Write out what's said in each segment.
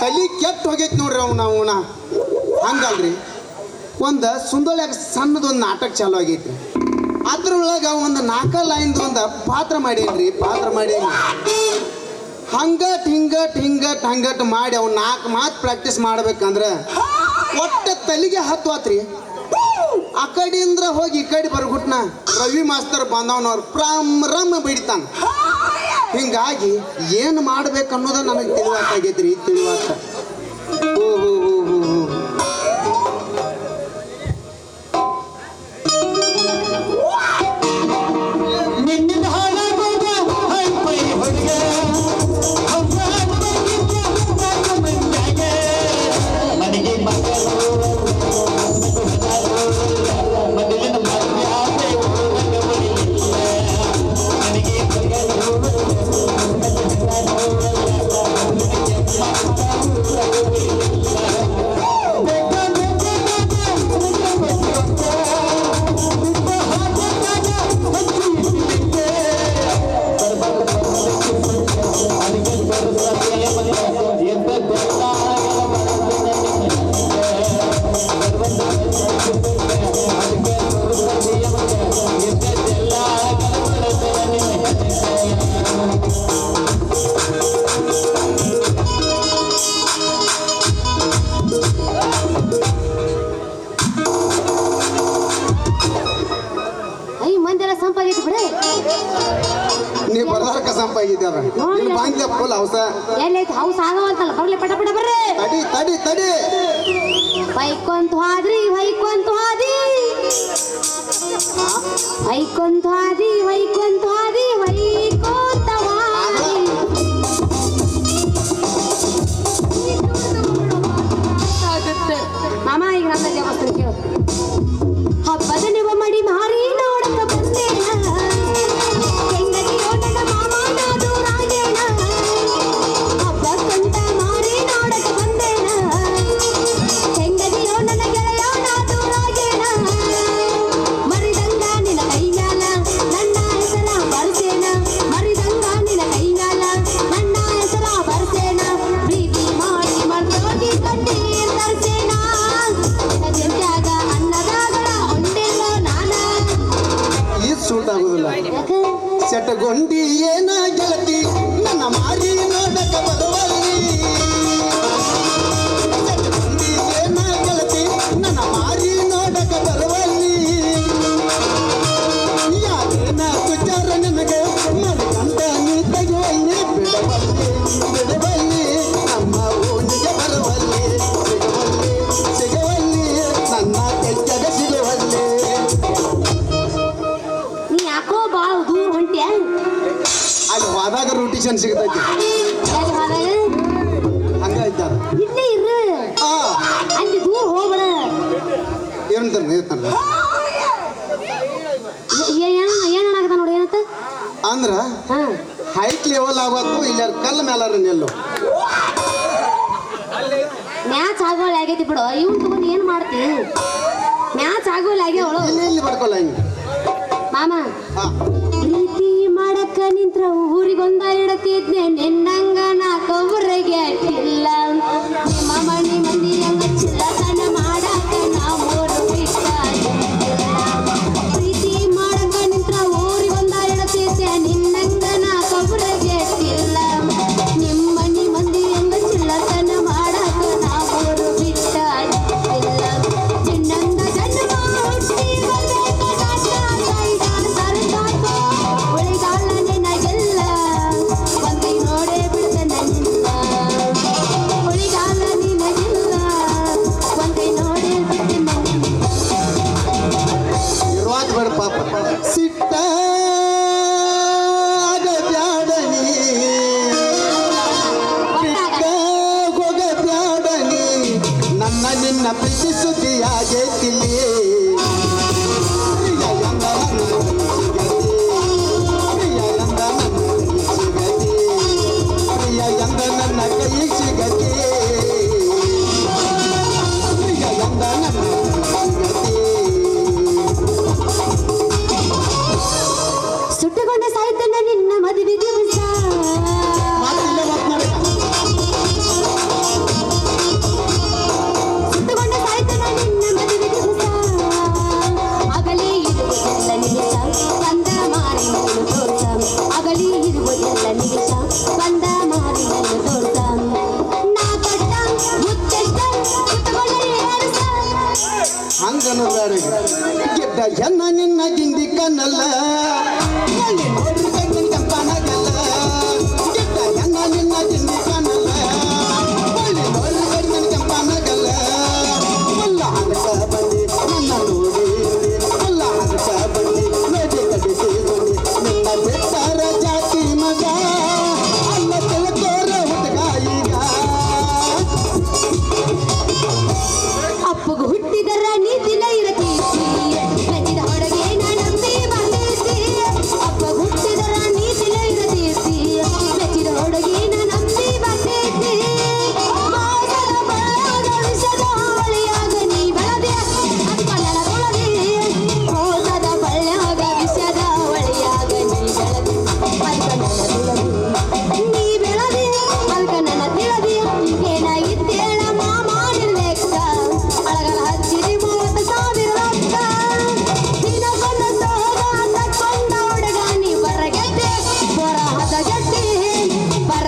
ತಲೆ ಕೆಟ್ಟು ಹೋಗೈತಿ ನೋಡ್ರಿ ಅವ್ನ, ಅವನ. ಹಂಗಲ್ರಿ. ಒಂದು ಸುಂದರ್ಯಾಗ ಸಣ್ಣದೊಂದು ನಾಟಕ ಚಾಲು ಆಗೈತಿ ಅದ್ರೊಳಗೆ ಒಂದು ನಾಲ್ಕ ಲೈನ್ದು ಒಂದು ಪಾತ್ರ ಮಾಡೇನ್ರಿ, ಪಾತ್ರ ಮಾಡೇನಿ ಹಂಗಟ್, ಹಿಂಗಟ್ ಹಿಂಗಟ್, ಹಂಗಟ್ ಮಾಡಿ ಅವ್ನು ನಾಲ್ಕು ಮಾತು ಪ್ರಾಕ್ಟೀಸ್ ಮಾಡ್ಬೇಕಂದ್ರೆ ಒಟ್ಟೆ ತಲೆಗೆ ಹತ್ತುವತ್ರಿ ಆ ಕಡೆಯಿಂದ ಹೋಗಿ ಈ ಕಡೆ ಬರ್ಗುಟ್ನ ರವಿ ಮಾಸ್ತರ್ ಬಂದವನವ್ರು ಪ್ರಾಮ್ ರಮ್ ಬಿಡ್ತಾನೆ ಹಿಂಗಾಗಿ ಏನು ಮಾಡ್ಬೇಕು ಅನ್ನೋದು ನನಗೆ ತಿಳಿವಾಗ್ತೈತಿ ರೀ ನಡಿ ಹೊಯ್ಕೊಂತ ಹೋದ್ರಿ ಹೊಯ್ಕೊಂತ ಮ್ಯಾಚ್ ಆಗೋಲಾಗೆ ಒಳ ಬರ್ಕೊಲ್ಲ ಮಾಮ ಪ್ರೀತಿ ಮಾಡಕ್ಕ ನಿಂತ್ರ ಊರಿಗೊಂದ ಇಡತಿದ್ನೆ ನಿನ್ನಂಗ ನಾ ಕವರಗೆ ಇಲ್ಲ ಮಾಮಣಿ ಮಂದಿ ಹಂಗ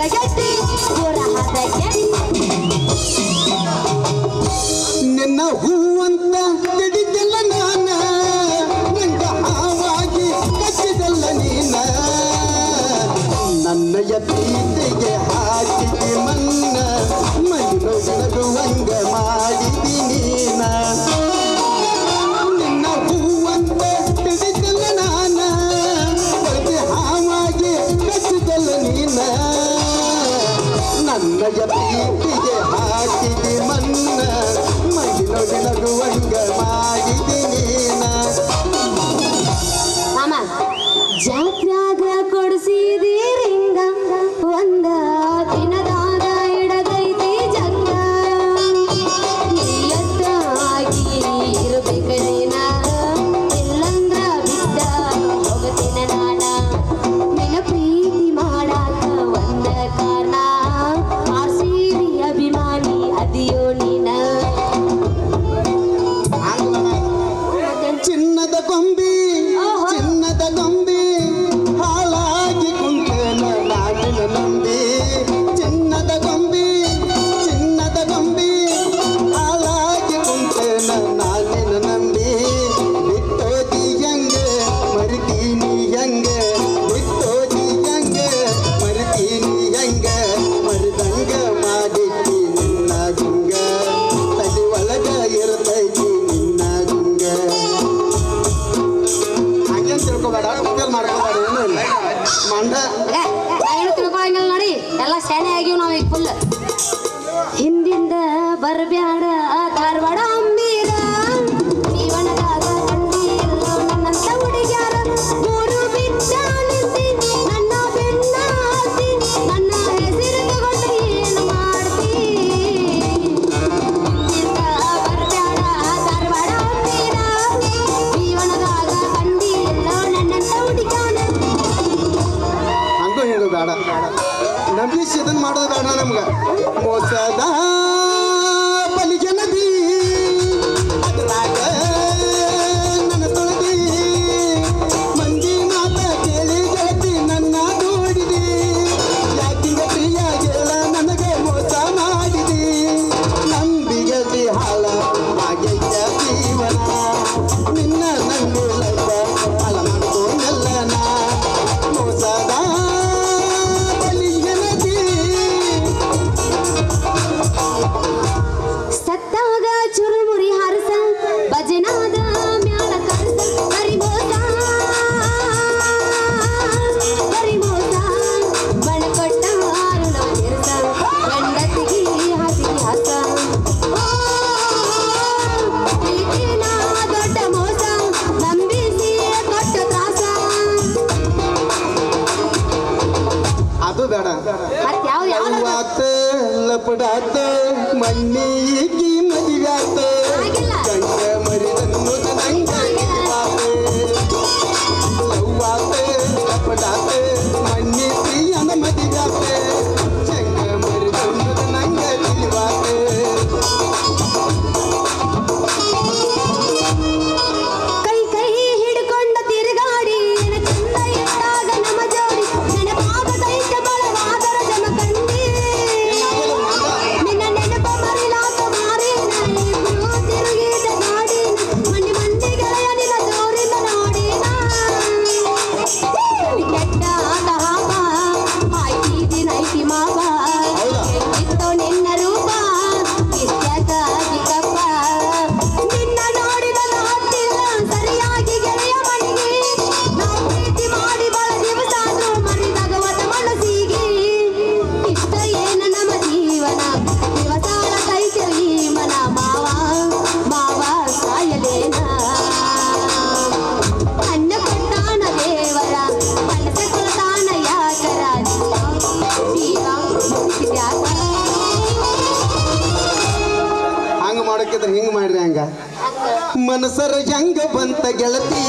Подожди, скоро подожди. ಬೇಡ ಮನಸರ ಹೆಂಗ ಬಂತ ಗೆಳತಿ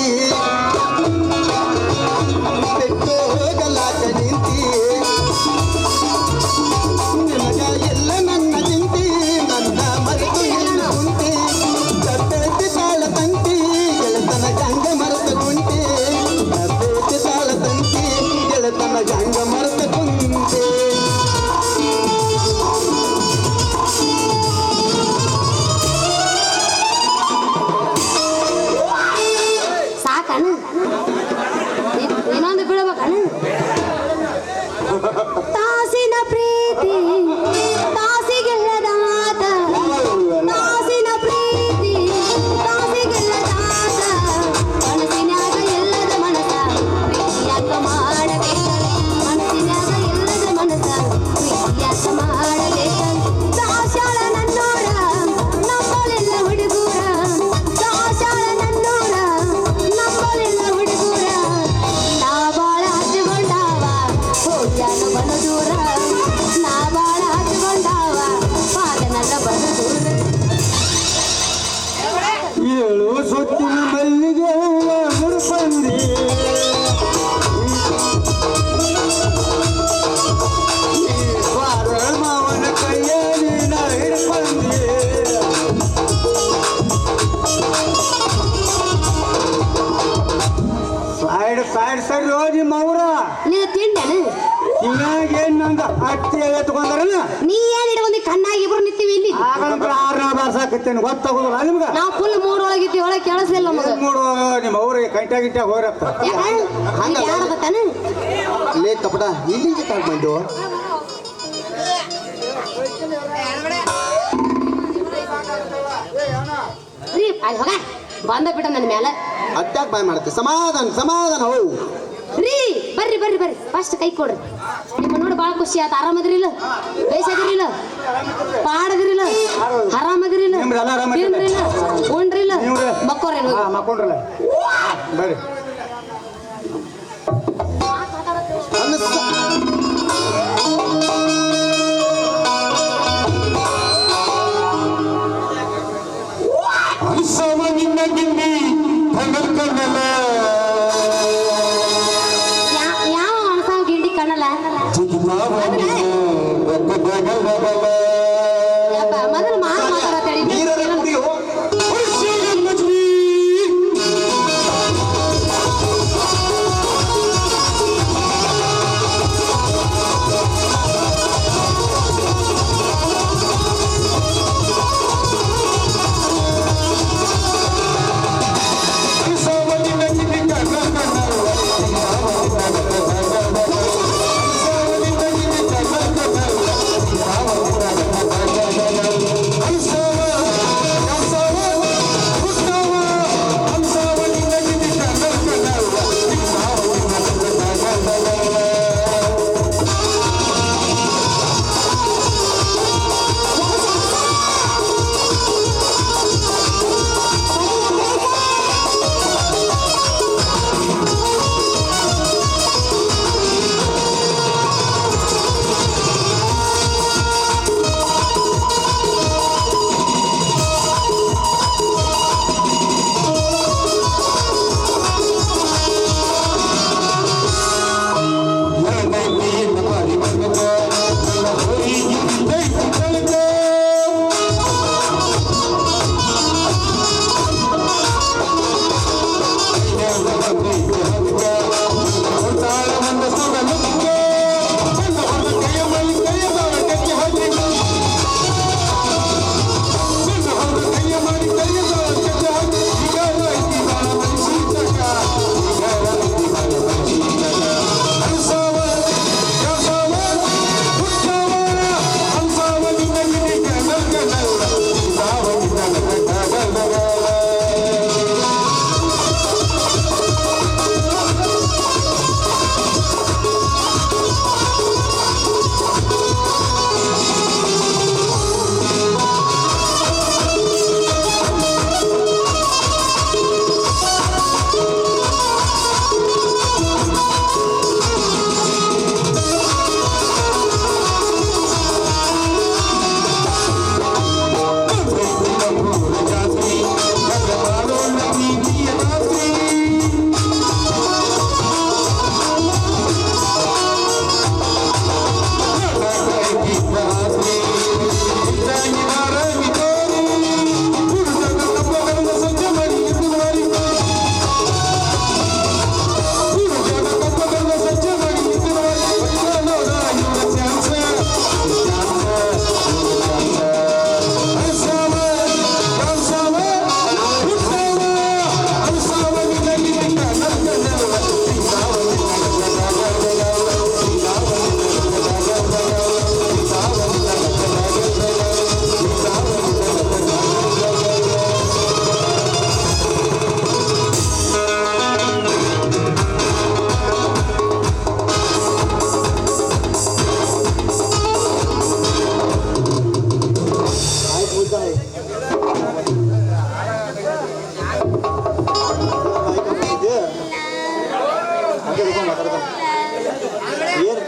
ನೀ ಏನ್ ಕಣ್ಣಾಗಿ ಇಬ್ರು ನಿಂತೀವಿ ಇಲ್ಲಿ. ಆಗಂತ್ರ ಆರ್ನ ಬಾರ್ಸಾಕತ್ತೇನೆ. ಗೊತ್ತಾಗೋದಿಲ್ಲ ನಿಮ್ಗ? ನಾವು ಫುಲ್ ಮೂರ್ ಒಳಗಿದ್ದೀವಿ ಒಳಗೆ ಕೇಳಿಸ್ಲಿಲ್ಲ ನಮಗೆ. ಏನ್ ಮಾಡುವಾಗ ನಿಮ್ಮ ಅವ್ರಿಗೆ ಕಂಟ್ಯಾ ಗಿಟ್ಯಾ ಹೋರತ್ತ ಯಾಕೆ ಯಾರು ಗೊತ್ತಾನು? ಲೇ ಕಪಡ ಇಲ್ಲಿಗೆ ತಗೊಂಡ್ ಬಂದು? ರೀ ಅಲ್ಲಿ ಹೋಗ. ಬಂದ ಬಿಟ್ಟ ನನ್ನ ಮೇಲೆ ಅಟ್ಯಾಕ್ ಬಾಯ್ ಮಾಡುತ್ತೆ. ಸಮಾಧಾನ ಸಮಾಧಾನ ಹೌದು ರೀ ಬರ್ರಿ ಬರ್ರಿ ಬರ್ರಿ. ಫಸ್ಟ್ ಕೈ ಕೊಡ್ರಿ. ಭಾಳ ಖುಷಿ ಆತ. ಆರಾಮದ್ರಿಲ್ಲ? ಬೇಸದಿರಿಲ್ಲ ಪಾಡದ್ರಿಲ್ಲ? ಆರಾಮದ್ರಿಲ್ಲ? ತಿಂದ್ರಿಲ್ಲ ಉಂಡ್ರಿಲ್ಲ? ಹಾ ಮಕ್ಕೊಂಡ್ರಲ್ಲ. ಬರ್ರಿ.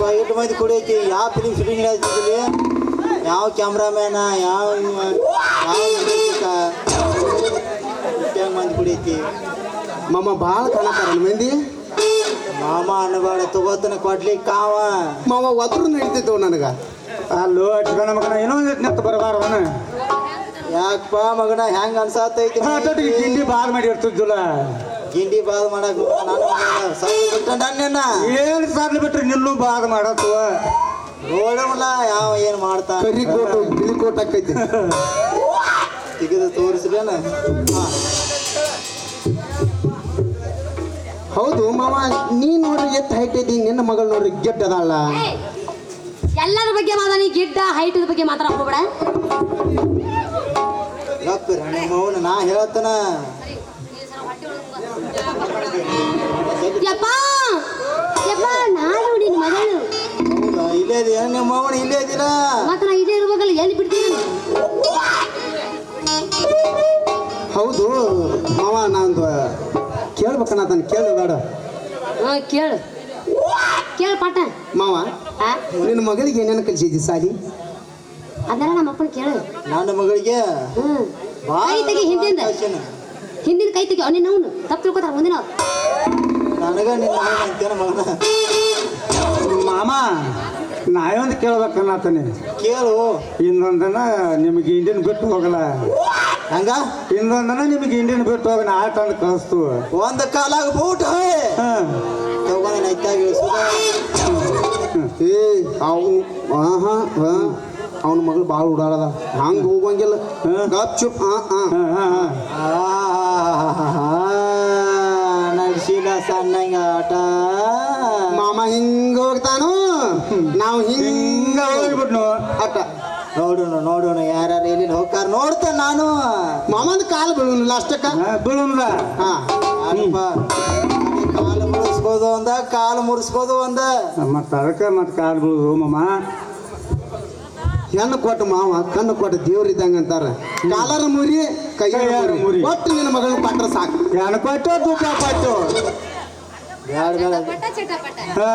ದೊಡ್ಡ ಮಂದಿ ಕುಡಿಯೈತಿ ಯಾವ ಫಿಲಿಮ್ ಶೂಟಿಂಗ್ ಹೇಳ್ತಿದ್ವಿ ಯಾವ ಕ್ಯಾಮ್ರಾಮ್ಯಾನ ಯಾವ ಯಾವ ಮಂದಿ ಕುಡಿಯೈತಿ ಮಾಮ ಭಾಳ ಕಾಣತಾರ ಮಂದಿ ಮಾಮ ಅನ್ನಬೇಡ ತಗೋತನ ಕೊಡ್ಲಿಕ್ಕೆ ಕಾವ. ಮಾವ ಒದ್ರು ನಡೀತಿತ್ತು ನನಗ. ಅಲ್ಲೋ ಅಟ್ಕಣ ಮಗನ ಏನೋ ನೆತ್ತ ಬರಬಾರವನ ಯಾಕಪ್ಪ? ಮಗನ ಹೆಂಗ್ ಅನ್ಸಾತೈತಿ ಗಿಂಡಿ ಬಾದ್ ಮಾಡಿ ಇರ್ತಿದ್ದಿಲ್ಲ. ಗಿಂಡಿ ಬಾದ್ ಮಾಡಕ್ ನಾನು. ಬಿಟ್ಟ ಏನು ಸಾರ್ಲಿ ಬಿಟ್ರಿ ನಿಲ್ಲು ಬಾದ್ ಮಾಡತ್ವ ನೋಡಮಲ್ಲ ಯಾವ ಏನ್ ಮಾಡ್ತಾ. ಕರಿ ಕೋಟು ಬಿಳಿ ಕೋಟ್ ಆಕೈತಿ ತೆಗೆದು ತೋರಿಸ್ಲೇನ? ಹೌದು ಮಾವ ನೀ ನೋಡ್ರಿ ಎತ್ತ ಹೈಟ್ ಐತಿ ನಿನ್ನ ಮಗಳ ನೋಡ್ರಿ ಗೆಟ್ ಅದಾಳ. ಎಲ್ಲರ ಬಗ್ಗೆ ಮಾತಾಡಿ ಗಿಡ್ಡ ಹೈಟ್ ಬಗ್ಗೆ ಮಾತ್ರ ಹೋಗ್ಬೇಡ. ನಾ ಹೇಳ್ತಾನ ಯಪ್ಪ ಯಪ್ಪ ನಾನು ನಿನ್ನ ಮಗಳು. ಹೌದಾ? ಇಲ್ಲೇ ಇದೆಯಾ? ನಿಮ್ಮ ಅವನು ಇಲ್ಲೇ ಇದೀರ ಮತ್ತ ನಾ ಇದೇ ಇರ್ಬೇಕಲ್ಲ ಎಲ್ಲಿ ಬಿಡ್ತೀನಿ ಹೌದು. ಮಾವ ನಾನೊಂದು ಕೇಳ್ಬೇಕಣ್ಣ ಅದನ್ನು ಕೇಳು ಬೇಡ. ಹಾ ಕೇಳು. ಕೇಳು ಪಾಠ. ಮಾವ ಆ? ನಿನ್ನ ಮಗಳಿಗೆ ಏನೇನು ಕಲಿಸಿದ್ದಿ ಸಾಲಿ? ಅದೆಲ್ಲ ನಮ್ಮ ಅಪ್ಪನ ಕೇಳು. ನನ್ನ ಮಗಳಿಗೆ? ಹ್ಮ್. ತೆಗಿ ಹಿಂದಿಂದ. ಹಿಂದಿನ ಕೈ ತೆಗಿ ಅವನೇ. ನೋವು ತಪ್ಪು ತಿಳ್ಕೊತಾರ ಮುಂದಿನ. ನನಗ ನಿನ್ನ ಮಗನ. ಮಾಮ ನಾಯೊಂದು ಕೇಳ್ಬೇಕನ್ನತಾನೆ ಕೇಳು. ಇನ್ನೊಂದನ ನಿಮಗೆ ಇಂಡಿಯನ್ ಬಿಟ್ಟು ಹೋಗಲ್ಲ. ಹಂಗ? ಇನ್ನೊಂದನ ನಿಮಗೆ ಇಂಡಿಯನ್ ಬಿಟ್ಟು ಹೋಗ ನಾ ತಂದು ಕಳಿಸ್ತು. ಒಂದ ಕಾಲಾಗ ಬೂಟ್ ಹಾಂ. ಏ ಅವು ಆಹಾ ಹಾ. ಅವನ ಮಗಳು ಭಾಳ ಓಡಾಡದ ಹಂಗೆ ಹೋಗಂಗಿಲ್ಲ ಗಪ್ ಚುಪ್ ಹಾ ಹಾ ಹಾಂ. ಹಾಂ ಹಾಂ. ನಡ್ಸಿಲ್ಲ ಸಣ್ಣಂಗ ಆಟ. ಮಾಮ ಹಿಂಗ ಹೋಗ್ತಾನು? ನಾವು ಹಿಂಗ ಹಿಂಗ ಹೋಗ್ಬಿಟ್ನು. ಆಟ. ನೋಡೋಣ ನೋಡೋಣ ಯಾರ್ಯಾರು ಎಲ್ಲಿ ಹೋಗ್ತಾರ ನೋಡ್ತೇನೆ ನಾನು. ಮಾಮಂದ ಕಾಲು ಬೀಳಲ್ಲ ಅಷ್ಟಕ್ಕ? ಬೀಳುಂದ ಹಾ. ಕಾಲು ಮುರಿಸ್ಬೋದು ಅಂದ ಕಾಲು ಮುರಿಸ್ಬೋದು ಒಂದ ಮತ್ತು ಅದಕ್ಕೆ ಮತ್ತೆ ಕಾಲು ಬೀಳುದು ಮಾಮ. ಹೆಣ್ಣು ಕೊಟ್ಟು ಮಾವ ಕಣ್ಣು ಕೊಟ್ಟು ದೇವ್ರ ಇದ್ದಂಗ ಅಂತಾರ ಕಾಲರ ಮುರಿ ಕೈಯಾರ ಕೈಯಾರ ಮುರಿ. ಒಟ್ಟು ನಿನ್ನ ಮಗಳ ಪಾತ್ರ ಸಾಕು ಹೆಣ್ಣು ಕೊಟ್ಟು ದುಃಖ ಕೊಟ್ಟು ಹಾ